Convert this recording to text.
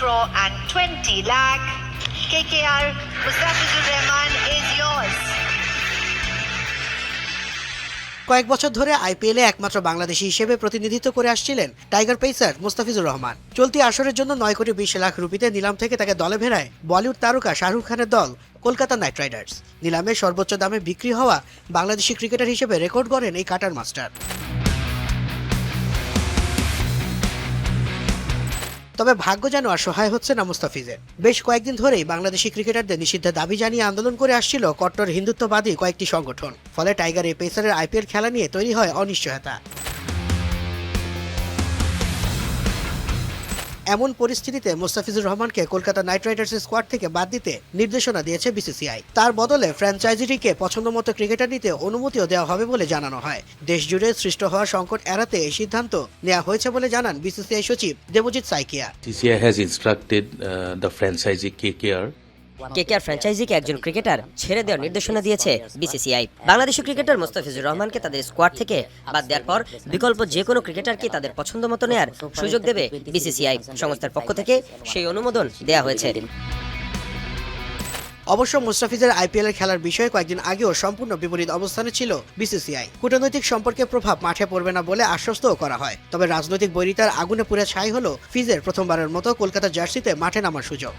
crore and 20 lakh. KKR Mustafizur Rahman is yours. কয়েক বছর ধরে আইপিএলে একমাত্র বাংলাদেশি হিসেবে প্রতিনিধিত্ব করে আসছিলেন টাইগার পেসার মুস্তাফিজুর রহমান চলতি আসরের জন্য নয় কোটি বিশ লাখ রুপিতে নিলাম থেকে তাকে দলে ভেড়ায় বলিউড তারকা শাহরুখ খানের দল, কলকাতা নাইট রাইডার্স নিলামে সর্বোচ্চ দামে বিক্রি হওয়া বাংলাদেশি ক্রিকেটার হিসেবে রেকর্ড করেন এই কাটার মাস্টার তবে ভাগ্য যেন আর সহায় হচ্ছে না মুস্তাফিজের। বেশ কয়েকদিন ধরেই বাংলাদেশি ক্রিকেটারদের নিষিদ্ধের দাবি জানিয়ে আন্দোলন করে আসছিল কট্টর হিন্দুত্ববাদী কয়েকটি সংগঠন। ফলে টাইগার এই পেসারের আইপিএল খেলা নিয়ে তৈরি হয় অনিশ্চয়তা। এমন পরিস্থিতিতে মোস্তাফিজুর রহমানকে কলকাতা নাইট রাইডার্স স্কোয়াড থেকে বাদ দিতে নির্দেশনা দিয়েছে বিসিসিআই। তার বদলে ফ্র্যাঞ্চাইজিটিকে পছন্দমতো ক্রিকেটার নিতে অনুমতিও দেওয়া হবে বলে জানানো হয়। দেশ জুড়ে সৃষ্ট হওয়া সংকট এড়াতে এই সিদ্ধান্ত নেওয়া হয়েছে বলে জানান বিসিসিআই সচিব Debajit Saikia. TCI has instructed uh, KKR ফ্র্যাঞ্চাইজিকে একজন ক্রিকেটার ছেড়ে দেওয়ার নির্দেশনা দিয়েছে বিসিসিআই বাংলাদেশি ক্রিকেটার মোস্তাফিজুর রহমানকে তাদের স্কোয়াড থেকে বাদ দেওয়ার পর বিকল্প যে কোনো ক্রিকেটারকে তাদের পছন্দ মতো নেয়ার সুযোগ দেবে বিসিসিআই সংস্থার পক্ষ থেকে সেই অনুমোদন দেওয়া হয়েছে। অবশ্য মুস্তাফিজের আইপিএল এর খেলার বিষয়ে কয়েকদিন আগেও সম্পূর্ণ বিপরীত অবস্থানে ছিল বিসিসিআই কূটনৈতিক সম্পর্কে প্রভাব মাঠে পড়বে না বলে আশ্বস্তও করা হয়। তবে রাজনৈতিক বৈরিতার আগুনে পুড়ে ছাই হলো ফিজের প্রথমবারের মতো কলকাতা জার্সিতে মাঠে নামার সুযোগ।